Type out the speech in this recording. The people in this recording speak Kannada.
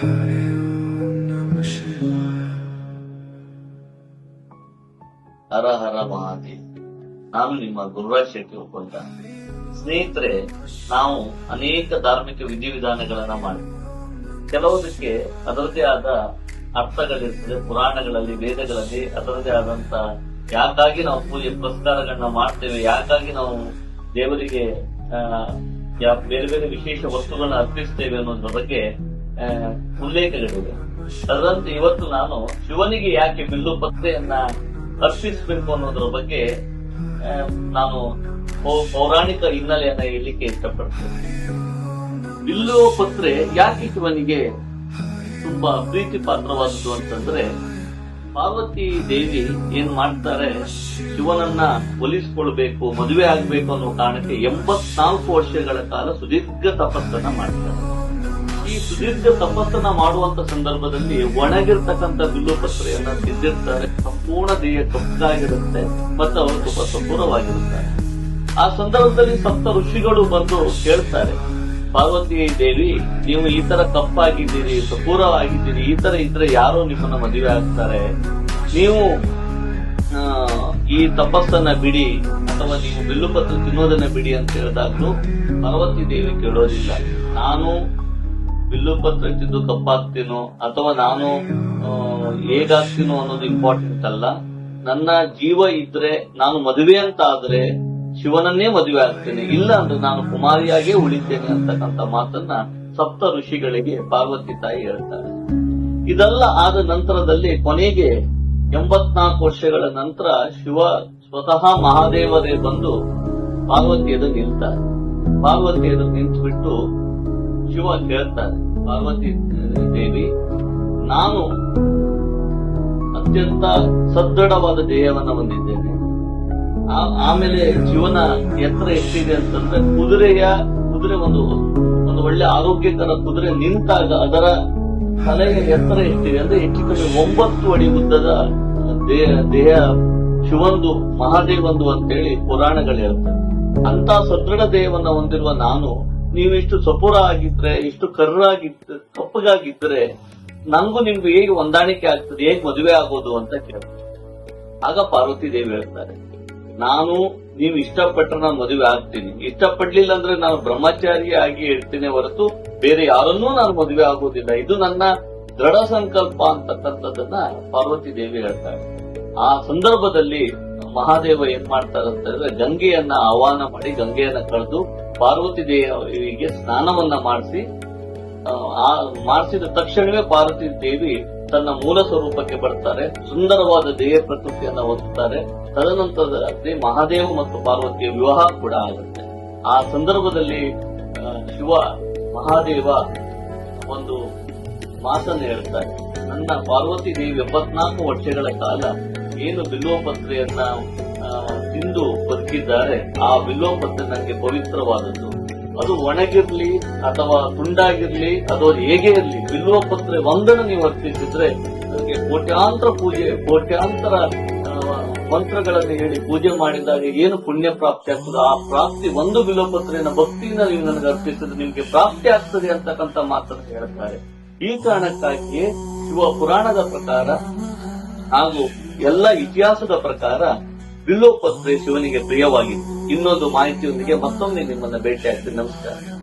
ಹರ ಹರ ಮಹಾದೇವ್, ನಾನು ನಿಮ್ಮ ಗುರುರಾಜ್ ಶೆಟ್ಟಿ ಒಪ್ಪಂತ ಸ್ನೇಹಿತರೆ, ನಾವು ಅನೇಕ ಧಾರ್ಮಿಕ ವಿಧಿವಿಧಾನಗಳನ್ನ ಮಾಡ್ತೀವಿ ಕೆಲವೊಂದಕ್ಕೆ ಅದರದೇ ಆದ ಅರ್ಥಗಳಿರ್ತದೆ, ಪುರಾಣಗಳಲ್ಲಿ, ವೇದಗಳಲ್ಲಿ ಅದರದೇ ಆದಂತ ಯಾಕಾಗಿ ನಾವು ಪೂಜೆ ಪುರಸ್ಕಾರಗಳನ್ನ ಮಾಡ್ತೇವೆ, ಯಾಕಾಗಿ ನಾವು ದೇವರಿಗೆ ಬೇರೆ ಬೇರೆ ವಿಶೇಷ ವಸ್ತುಗಳನ್ನ ಅರ್ಪಿಸ್ತೇವೆ ಅನ್ನೋದ್ರ ಬಗ್ಗೆ ಉಲ್ಲೇಖಗಳಿವೆ ಅದರಂತೆ ಇವತ್ತು ನಾನು ಶಿವನಿಗೆ ಯಾಕೆ ಬಿಲ್ಲು ಪತ್ರೆಯನ್ನ ಅರ್ಪಿಸಬೇಕು ಅನ್ನೋದ್ರ ಬಗ್ಗೆ ನಾನು ಪೌರಾಣಿಕ ಹಿನ್ನೆಲೆಯನ್ನ ಹೇಳಲಿಕ್ಕೆ ಇಷ್ಟಪಡ್ತೇನೆ. ಬಿಲ್ಲು ಪತ್ರೆ ಯಾಕೆ ಶಿವನಿಗೆ ತುಂಬಾ ಪ್ರೀತಿ ಪಾತ್ರವಾದದ್ದು ಅಂತಂದ್ರೆ, ಪಾರ್ವತಿ ದೇವಿ ಏನ್ ಮಾಡ್ತಾರೆ, ಶಿವನನ್ನ ಒಲಿಸ್ಕೊಳ್ಬೇಕು, ಮದುವೆ ಆಗ್ಬೇಕು ಅನ್ನೋ ಕಾರಣಕ್ಕೆ ಎಂಬತ್ನಾಲ್ಕು ವರ್ಷಗಳ ಕಾಲ ಸುದೀರ್ಘ ತಪಸ್ಸನ್ನ ಮಾಡ್ತಾರೆ. ಈ ಸುದೀರ್ಘ ತಪಸ್ಸನ್ನ ಮಾಡುವಂತ ಸಂದರ್ಭದಲ್ಲಿ ಒಣಗಿರ್ತಕ್ಕಂಥ ಬಿಲ್ಲು ಪತ್ರೆಯನ್ನ ತಿಂದಿರ್ತಾರೆ ಸಂಪೂರ್ಣ ದೇಹ ಕಪ್ಪಾಗಿರುತ್ತೆ ಮತ್ತು ಅವರು ತುಂಬಾ ಸಂಪೂರ್ಣವಾಗಿರುತ್ತಾರೆ. ಆ ಸಂದರ್ಭದಲ್ಲಿ ಸಪ್ತ ಋಷಿಗಳು ಬಂದು ಕೇಳ್ತಾರೆ, ಪಾರ್ವತಿ ದೇವಿ, ನೀವು ಈ ತರ ಕಪ್ಪಾಗಿದ್ದೀರಿ, ಸಪೂರವಾಗಿದ್ದೀರಿ, ಈ ತರ ಇದ್ರೆ ಯಾರೋ ನಿಮ್ಮನ್ನ ಮದುವೆ ಆಗ್ತಾರೆ. ನೀವು ಈ ತಪಸ್ಸನ್ನ ಬಿಡಿ ಅಥವಾ ನೀವು ಬಿಲ್ಲುಪತ್ರ ತಿನ್ನೋದನ್ನ ಬಿಡಿ ಅಂತ ಹೇಳಿದಾಗ್ಲೂ ಪಾರ್ವತಿ ದೇವಿ ಕೇಳೋದಿಲ್ಲ. ನಾನು ಬಿಲ್ಲುಪತ್ರ ತಿಂದು ಕಪ್ಪಾಗ್ತೀನೋ ಅಥವಾ ನಾನು ಹೇಗಾಗ್ತೀನೋ ಅನ್ನೋದು ಇಂಪಾರ್ಟೆಂಟ್ ಅಲ್ಲ. ನನ್ನ ಜೀವ ಇದ್ರೆ ನಾನು ಮದುವೆ ಅಂತ ಆದ್ರೆ ಶಿವನನ್ನೇ ಮದುವೆ ಆಗ್ತೇನೆ. ಇಲ್ಲ ಅಂದ್ರೆ ನಾನು ಕುಮಾರಿಯಾಗೇ ಉಳಿತೇನೆ ಅಂತಕ್ಕಂಥ ಮಾತನ್ನ ಸಪ್ತ ಋಷಿಗಳಿಗೆ ಪಾರ್ವತಿ ತಾಯಿ ಹೇಳ್ತಾರೆ. ಇದೆಲ್ಲ ಆದ ನಂತರದಲ್ಲಿ ಕೊನೆಗೆ ಎಂಬತ್ನಾಲ್ಕು ವರ್ಷಗಳ ನಂತರ ಶಿವ ಸ್ವತಃ ಮಹಾದೇವರೇ ಬಂದು ಪಾರ್ವತಿ ಎದುರು ನಿಲ್ತಾರೆ. ಪಾರ್ವತಿ ಎದುರು ನಿಂತುಬಿಟ್ಟು ಶಿವ ಕೇಳ್ತಾರೆ ಪಾರ್ವತಿ ದೇವಿ ನಾನು ಅತ್ಯಂತ ಸದೃಢವಾದ ದೇಹವನ್ನು ಹೊಂದಿದ್ದೇನೆ. ಆಮೇಲೆ ಜೀವನ ಎತ್ತರ ಎಷ್ಟಿದೆ ಅಂತಂದ್ರೆ ಕುದುರೆಯ ಕುದುರೆ ಒಂದು ಒಂದು ಒಳ್ಳೆ ಆರೋಗ್ಯಕರ ಕುದುರೆ ನಿಂತಾಗ ಅದರ ತಲೆಯ ಎತ್ತರ ಎಷ್ಟಿದೆ ಅಂದ್ರೆ ಹೆಚ್ಚು ಕಡೆ ಒಂಬತ್ತು ಅಡಿ ಉದ್ದದ ದೇಹ ದೇಹ ಶಿವಂದು, ಮಹಾದೇವಂದು ಅಂತೇಳಿ ಪುರಾಣಗಳು ಹೇಳ್ತವೆ. ಅಂತ ಸದೃಢ ದೇಹವನ್ನು ಹೊಂದಿರುವ ನಾನು ನೀವು ಇಷ್ಟು ಸಪುರ ಆಗಿದ್ರೆ, ಇಷ್ಟು ಕರ್ರಾಗಿದ್ರೆ ಕಪ್ಪಗಾಗಿದ್ರೆ ನಂಗೂ ನಿಮ್ಗೆ ಹೇಗೆ ಹೊಂದಾಣಿಕೆ ಆಗ್ತದೆ, ಹೇಗೆ ಮದುವೆ ಆಗೋದು ಅಂತ ಕೇಳ್ತಾರೆ ಆಗ ಪಾರ್ವತಿ ದೇವಿ ಹೇಳ್ತಾರೆ, ನಾನು ನೀವು ಇಷ್ಟಪಟ್ರೆ ನಾನು ಮದುವೆ ಆಗ್ತೀನಿ. ಇಷ್ಟಪಡ್ಲಿಲ್ಲ ಅಂದ್ರೆ ನಾನು ಬ್ರಹ್ಮಚಾರಿ ಆಗಿ ಇರ್ತೀನಿ ಹೊರತು ಬೇರೆ ಯಾರನ್ನೂ ನಾನು ಮದುವೆ ಆಗೋದಿಲ್ಲ. ಇದು ನನ್ನ ದೃಢ ಸಂಕಲ್ಪ ಅಂತಕ್ಕಂಥದ್ದನ್ನ ಪಾರ್ವತಿ ದೇವಿ ಹೇಳ್ತಾರೆ. ಆ ಸಂದರ್ಭದಲ್ಲಿ ಮಹಾದೇವ ಏನ್ ಮಾಡ್ತಾರೆ ಅಂತಂದ್ರೆ ಗಂಗೆಯನ್ನ ಆಹ್ವಾನ ಮಾಡಿ ಗಂಗೆಯನ್ನ ಕಳೆದು ಪಾರ್ವತಿ ದೇವಿಗೆ ಸ್ನಾನವನ್ನ ಮಾಡಿಸಿ ಮಾಡಿಸಿದ ತಕ್ಷಣವೇ ಪಾರ್ವತಿ ದೇವಿ ತನ್ನ ಮೂಲ ಸ್ವರೂಪಕ್ಕೆ ಬರ್ತಾರೆ. ಸುಂದರವಾದ ದೇಹ ಪ್ರಕೃತಿಯನ್ನ ಹೊಂದುತ್ತಾರೆ. ತದನಂತರದಲ್ಲಿ ಮಹಾದೇವ ಮತ್ತು ಪಾರ್ವತಿಯ ವಿವಾಹ ಕೂಡ ಆಗುತ್ತೆ. ಆ ಸಂದರ್ಭದಲ್ಲಿ ಶಿವ, ಮಹಾದೇವ ಒಂದು ಮಾತನ್ನು ಹೇಳ್ತಾರೆ. ನನ್ನ ಪಾರ್ವತಿ ದೇವಿ ಎಪ್ಪತ್ನಾಲ್ಕು ವರ್ಷಗಳ ಕಾಲ ಏನು ಬಿಲ್ವಪತ್ರೆಯನ್ನ ತಿಂದು ಬದುಕಿದ್ದಾರೆ, ಆ ಬಿಲ್ವಪತ್ರೆ ನನಗೆ ಪವಿತ್ರವಾದದ್ದು. ಅದು ಒಣಗಿರ್ಲಿ ಅಥವಾ ತುಂಡಾಗಿರ್ಲಿ ಅಥವಾ ಹೇಗೆ ಇರ್ಲಿ ಬಿಲ್ವಪತ್ರೆ ಒಂದನ್ನು ನೀವು ಅರ್ಪಿಸಿದ್ರೆ ನನಗೆ ಕೋಟ್ಯಾಂತರ ಪೂಜೆ, ಕೋಟ್ಯಾಂತರ ಮಂತ್ರಗಳನ್ನು ಹೇಳಿ ಪೂಜೆ ಮಾಡಿದಾಗ ಏನು ಪುಣ್ಯ ಪ್ರಾಪ್ತಿ ಆಗ್ತದೆ, ಆ ಪ್ರಾಪ್ತಿ ಒಂದು ಬಿಲ್ವ ಪತ್ರೆಯನ್ನ ಭಕ್ತಿಯಿಂದ ನೀವು ನನಗೆ ಅರ್ಪಿಸಿದ್ರೆ ನಿಮಗೆ ಪ್ರಾಪ್ತಿ ಆಗ್ತದೆ ಅಂತಕ್ಕಂಥ ಮಾತನ್ನು ಹೇಳ್ತಾರೆ ಈ ಕಾರಣಕ್ಕಾಗಿಯೇ ಶಿವ ಪುರಾಣದ ಪ್ರಕಾರ ಹಾಗೂ ಎಲ್ಲ ಇತಿಹಾಸದ ಪ್ರಕಾರ ಬಿಲ್ಲೋಪತ್ರೆ ಶಿವನಿಗೆ ಪ್ರಿಯವಾಗಿತ್ತು ಇನ್ನೊಂದು ಮಾಹಿತಿಯೊಂದಿಗೆ ಮತ್ತೊಮ್ಮೆ ನಿಮ್ಮನ್ನ ಭೇಟಿ ಆಗ್ತೀನಿ ನಮಸ್ಕಾರ.